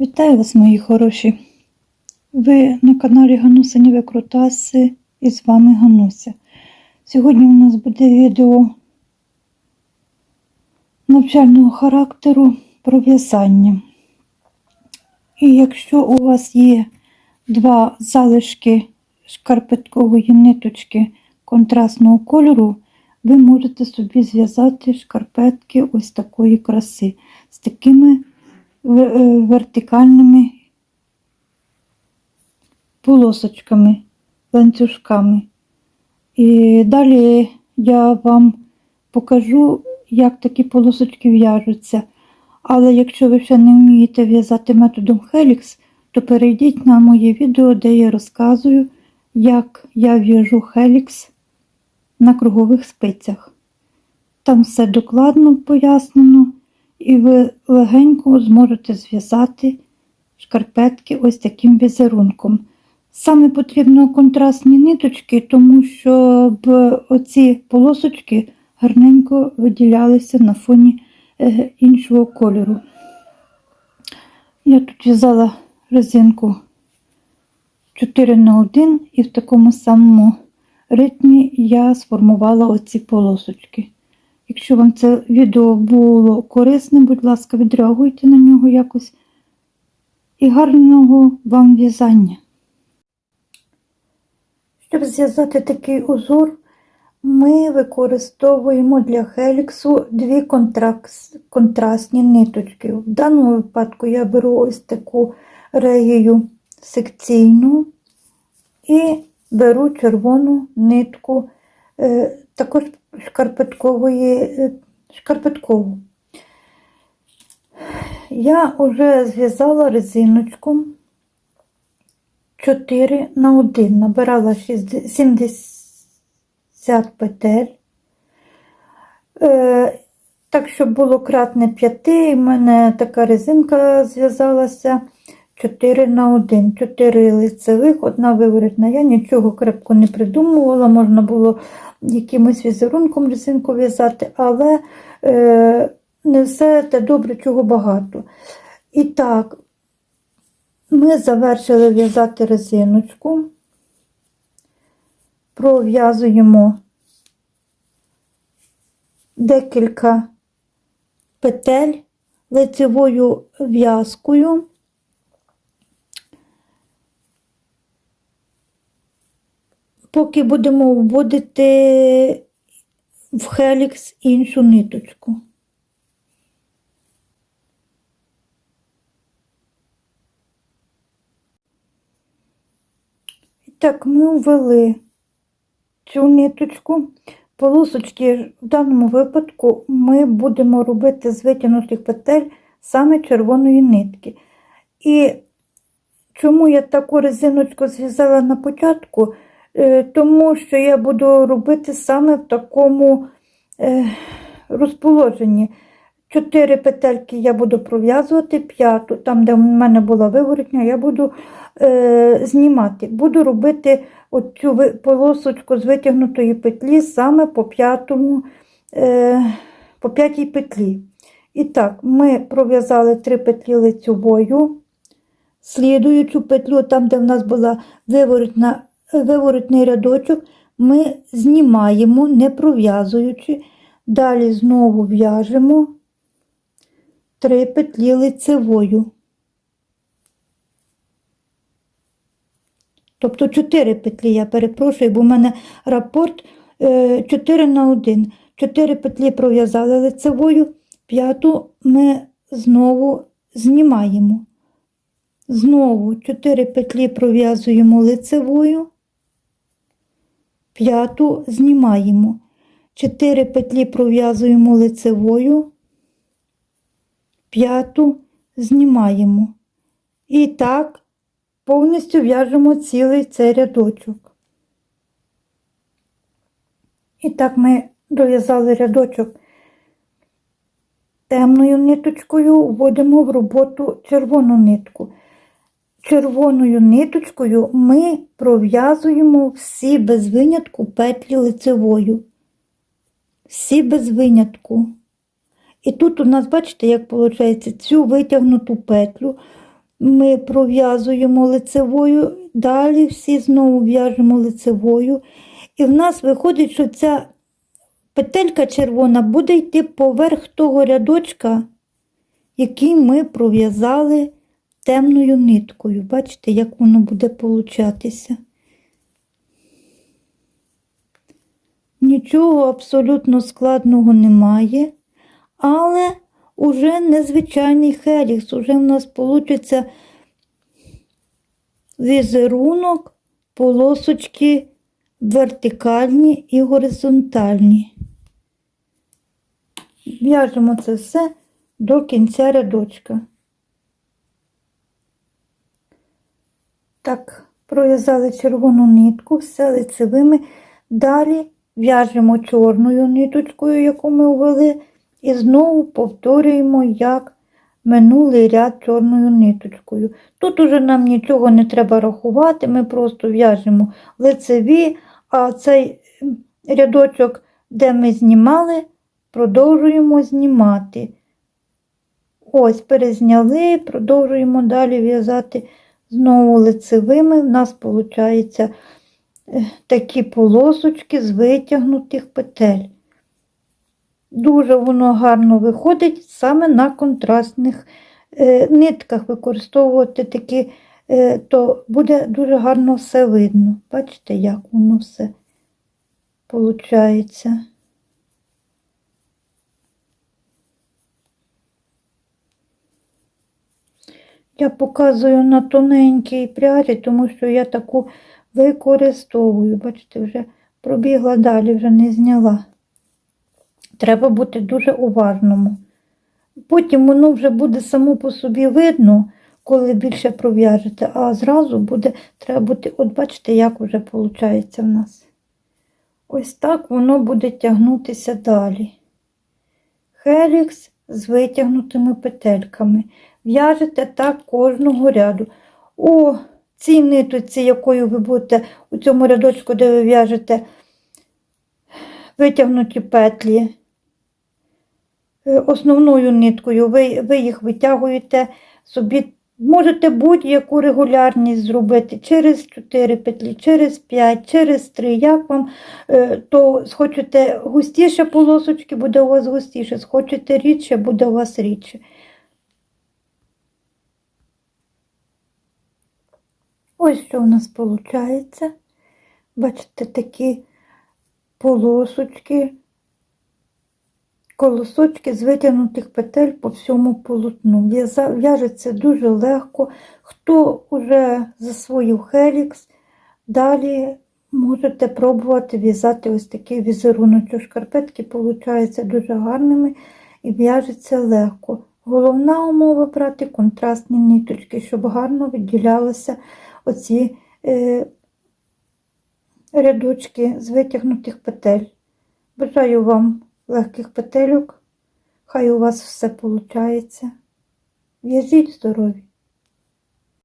Вітаю вас, мої хороші. Ви на каналі Ганусині Викрутаси і з вами Гануся. Сьогодні у нас буде відео навчального характеру про в'язання. І якщо у вас є два залишки шкарпеткової ниточки контрастного кольору, ви можете собі зв'язати шкарпетки ось такої краси з такими вертикальними полосочками, ланцюжками. І далі я вам покажу, як такі полосочки в'яжуться. Але якщо ви ще не вмієте в'язати методом Helix, то перейдіть на моє відео, де я розказую, як я в'яжу Helix на кругових спицях. Там все докладно пояснено, і ви легенько зможете зв'язати шкарпетки ось таким візерунком. Саме потрібно контрастні ниточки, тому щоб оці полосочки гарненько виділялися на фоні е, іншого кольору. Я тут в'язала резинку 4 на 1 і в такому самому ритмі я сформувала оці полосочки. Якщо вам це відео було корисне, будь ласка, відреагуйте на нього якось. І гарного вам в'язання. Щоб зв'язати такий узор, ми використовуємо для хеліксу дві контрастні ниточки. В даному випадку я беру ось таку реєю секційну і беру червону нитку, е, також шкарпеткової, е, шкарпеткову. Я вже зв'язала резиночку 4 на 1, набирала 60 70 петель. Е, так, щоб було кратне 5, і в мене така резинка зв'язалася 4 на 1, 4 лицевих, одна виворотна. Я нічого крепко не придумувала, можна було якимось візерунком резинку в'язати, але е, не все те добре, чого багато. І так, ми завершили в'язати резиночку, пров'язуємо декілька петель лицевою в'язкою. Поки будемо вводити в хелікс іншу ниточку. І Так, ми ввели цю ниточку. Полосочки в даному випадку ми будемо робити з витягнутих петель саме червоної нитки. І чому я таку резиночку зв'язала на початку? Е, Тому що я буду робити саме в такому е, розположенні. Чотири петельки я буду пров'язувати, п'яту, там, де в мене була виворотня, я буду е, знімати. Буду робити оцю полосочку з витягнутої петлі саме по, п'ятому, по п'ятій петлі. І так, ми пров'язали три петлі лицьовою, слідуючу петлю, там, де в нас була виворотна, виворотний рядочок, ми знімаємо, не пров'язуючи. Далі знову в'яжемо три петлі лицевою. Тобто 4 петлі, я перепрошую, бо в мене рапорт 4 на 1. 4 петлі пров'язали лицевою, п'яту ми знову знімаємо. Знову 4 петлі пров'язуємо лицевою, п'яту знімаємо. 4 петлі пров'язуємо лицевою, п'яту знімаємо. І так повністю в'яжемо цілий цей рядочок. І так ми дов'язали рядочок темною ниточкою, вводимо в роботу червону нитку. Червоною ниточкою ми пров'язуємо всі без винятку петлі лицевою. Всі без винятку. І тут у нас, бачите, як виходить, цю витягнуту петлю ми пров'язуємо лицевою, далі всі знову в'яжемо лицевою. І в нас виходить, що ця петелька червона буде йти поверх того рядочка, який ми пров'язали темною ниткою. Бачите, як воно буде получатися. Нічого абсолютно складного немає, але уже незвичайний хелікс, уже в нас вийде візерунок, полосочки вертикальні і горизонтальні. В'яжемо це все до кінця рядочка. Так, пров'язали червону нитку, все лицевими. Далі в'яжемо чорною ниточкою, яку ми ввели, і знову повторюємо, як минулий ряд чорною ниточкою. Тут уже нам нічого не треба рахувати, ми просто в'яжемо лицеві, а цей рядочок, де ми знімали, продовжуємо знімати. Ось, перезняли, продовжуємо далі в'язати знову лицевими. В нас виходить такі полосочки з витягнутих петель. Дуже воно гарно виходить саме на контрастних е, нитках використовувати такі, е, то буде дуже гарно все видно. Бачите, як воно все виходить. Я показую на тоненькій пряжі, тому що я таку використовую. Бачите, вже пробігла далі, вже не зняла. Треба бути дуже уважному. Потім воно вже буде само по собі видно, коли більше пров'яжете, а зразу буде, треба бути, от бачите, як вже виходить в нас. Ось так воно буде тягнутися далі. Хелікс з витягнутими петельками. В'яжете так кожного ряду. У цій ниточці, якою ви будете у цьому рядочку, де ви в'яжете витягнуті петлі, е, основною ниткою, ви, ви їх витягуєте собі. Можете будь-яку регулярність зробити через 4 петлі, через 5, через 3. Як вам е, то схочете густіше полосочки, буде у вас густіше, схочете рідше, буде у вас рідше. Ось що у нас виходить. Бачите, такі полосочки, колосочки з витягнутих петель по всьому полотну. В'яжеться дуже легко. Хто вже засвоїв хелікс, далі можете пробувати в'язати ось такий візерунок. Шкарпетки получаються дуже гарними і в'яжеться легко. Головна умова брати контрастні ниточки, щоб гарно відділялися оці е, рядочки з витягнутих петель. Бажаю вам легких петельок. Хай у вас все виходить. В'яжіть здорові!